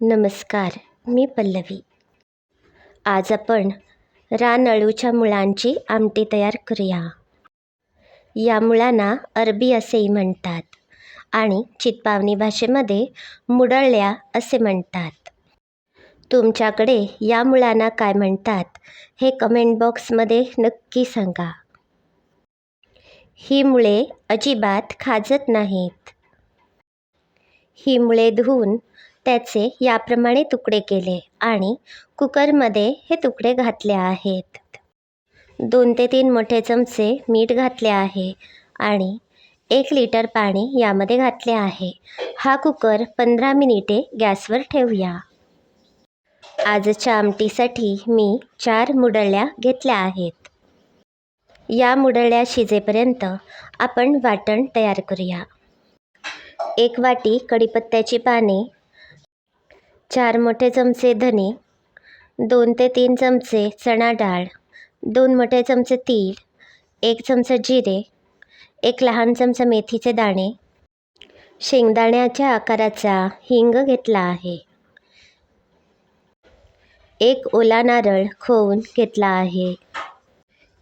नमस्कार मी पल्लवी. आज आपण रानअळूच्या मुळांची आमटी तयार करूया. या मुळांना अरबी असेही म्हणतात आणि चितपावनी भाषेमध्ये मुडळल्या असे म्हणतात. तुमच्याकडे या मुळांना काय म्हणतात हे कमेंट बॉक्समध्ये नक्की सांगा. ही मुळे अजिबात खाजत नाहीत. ही मुळे धुवून त्याचे याप्रमाणे तुकडे केले आणि कुकरमध्ये हे तुकडे घातले आहेत. दोन ते तीन मोठे चमचे मीठ घातले आहे आणि एक लिटर पाणी यामध्ये घातले आहे. हा कुकर पंधरा मिनिटे गॅसवर ठेवूया. आजच्या आमटीसाठी मी चार मुडळ्या घेतल्या आहेत. या मुडळ्या शिजेपर्यंत आपण वाटण तयार करूया. एक वाटी कढीपत्त्याची पाने चार मोठे चमचे धने दोन ते तीन चमचे चणा डाळ दोन मोठे चमचे तीळ एक चमचा जिरे एक लहान चमचा मेथीचे दाणे. शेंगदाण्याच्या आकाराचा हिंग घेतला आहे. एक ओला नारळ खोवून घेतला आहे.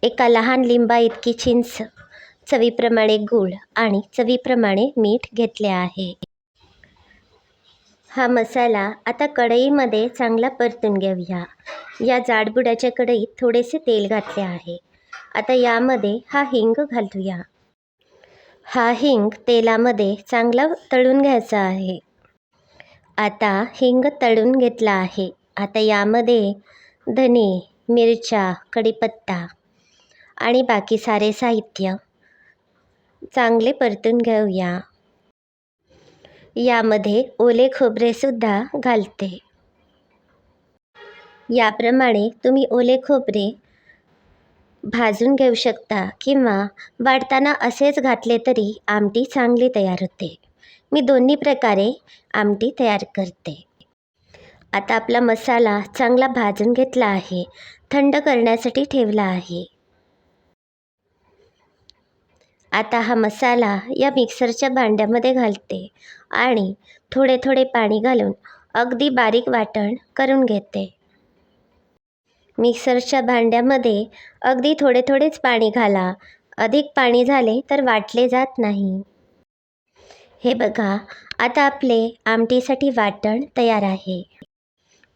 एका लहान लिंबा इतकी चिंच चवीप्रमाणे गूळ आणि चवीप्रमाणे मीठ घेतले आहे. हा मसाला आता कढईमध्ये चांगला परतून घेऊया. या जाडबुडाच्या कढईत थोडेसे तेल घातले आहे. आता यामध्ये हा हिंग घालूया. हा हिंग तेलामध्ये चांगला तळून घ्यायचा आहे. आता हिंग तळून घेतला आहे. आता यामध्ये धने मिरच्या कढीपत्ता आणि बाकी सारे साहित्य चांगले परतून घेऊया. यामध्ये ओले खोबरेसुद्धा घालते. याप्रमाणे तुम्ही ओले खोबरे भाजून घेऊ शकता किंवा वाढताना असेच घातले तरी आमटी चांगली तयार होते. मी दोन्ही प्रकारे आमटी तयार करते. आता आपला मसाला चांगला भाजून घेतला आहे. थंड करण्यासाठी ठेवला आहे. आता हा मसाला या मिक्सरच्या भांड्यामध्ये घालते आणि थोडे थोडे पाणी घालून अगदी बारीक वाटण करून घेते. मिक्सरच्या भांड्यामध्ये अगदी थोडे थोडेच पाणी घाला. अधिक पाणी झाले तर वाटले जात नाही. हे बघा आता आपले आमटीसाठी वाटण तयार आहे.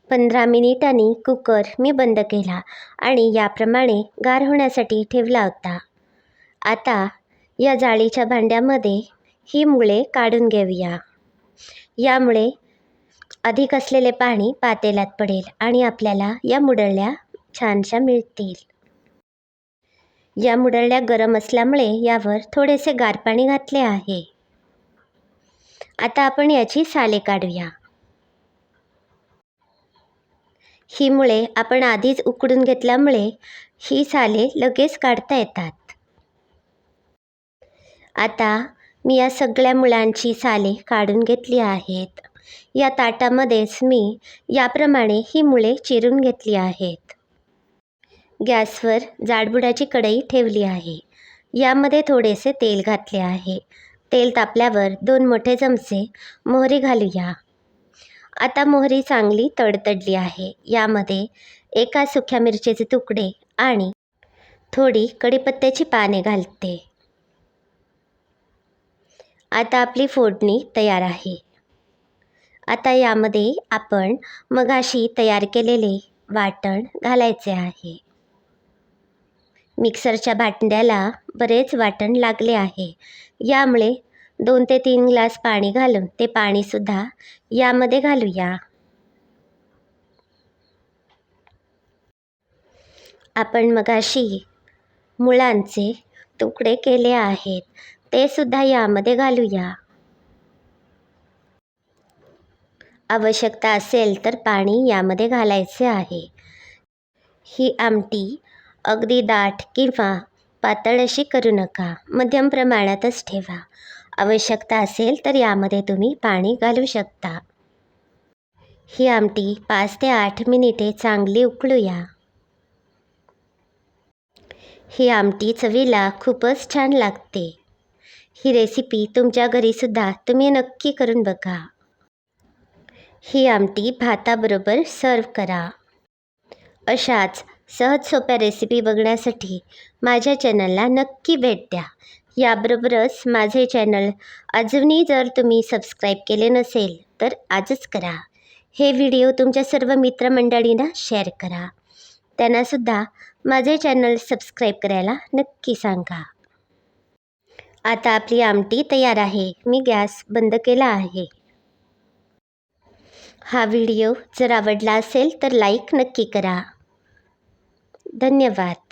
पंधरा मिनिटांनी कुकर मी बंद केला आणि याप्रमाणे गार होण्यासाठी ठेवला होता. आता या जाळीच्या भांड्यामध्ये ही मुळे काढून घेऊया. यामुळे अधिक असलेले पाणी पातेल्यात पडेल आणि आपल्याला या मुडळल्या छानशा मिळतील. या मुडळल्या गरम असल्यामुळे यावर थोडेसे गार पाणी घातले आहे. आता आपण याची साले काढूया. ही मुळे आपण आधीच उकडून घेतल्यामुळे ही साले लगेच काढता येतात. आता मी या सगळ्या मुळांची साले काढून घेतली आहेत. या ताटामध्येच मी याप्रमाणे ही मुळे चिरून घेतली आहेत. गॅसवर जाडबुडाची कढई ठेवली आहे. यामध्ये थोडेसे तेल घातले आहे. तेल तापल्यावर दोन मोठे चमचे मोहरी घालूया. आता मोहरी चांगली तडतडली आहे. यामध्ये एका सुक्या मिरचीचे तुकडे आणि थोडी कढीपत्त्याची पाने घालते. आता आपली फोडणी तयार आहे. आता यामध्ये आपण मगाशी तयार केलेले वाटण घालायचे आहे. मिक्सरच्या भांड्याला बरेच वाटण लागले आहे. यामुळे दोन ते तीन ग्लास पाणी घालून ते पाणीसुद्धा यामध्ये घालूया. आपण मगाशी मुळांचे तुकडे केले आहेत. ते सुद्धा यामध्ये घालूया. आवश्यकता असेल तर पाणी यामध्ये घालायचे आहे. ही आमटी अगदी दाट किंवा पातळ अशी करू नका. मध्यम प्रमाणातच ठेवा. आवश्यकता असेल तर यामध्ये तुम्ही पाणी घालू शकता. ही आमटी पाच ते आठ मिनिटे चांगली उकळूया. ही आमटी चवीला खूपच छान लागते. ही रेसिपी तुमच्या घरीसुद्धा तुम्ही नक्की करून बघा. ही आमटी भाताबरोबर सर्व करा. अशाच सहज सोप्या रेसिपी बघण्यासाठी माझ्या चॅनलला नक्की भेट द्या. याबरोबरच माझे चॅनल अजूनही जर तुम्ही सबस्क्राईब केले नसेल तर आजच करा. हे व्हिडिओ तुमच्या सर्व मित्रमंडळींना शेअर करा. त्यांनासुद्धा माझे चॅनल सबस्क्राईब करायला नक्की सांगा. आता आपली आमटी तयार आहे. मी गॅस बंद केला आहे. हा व्हिडिओ जर आवडला असेल तर लाईक नक्की करा. धन्यवाद.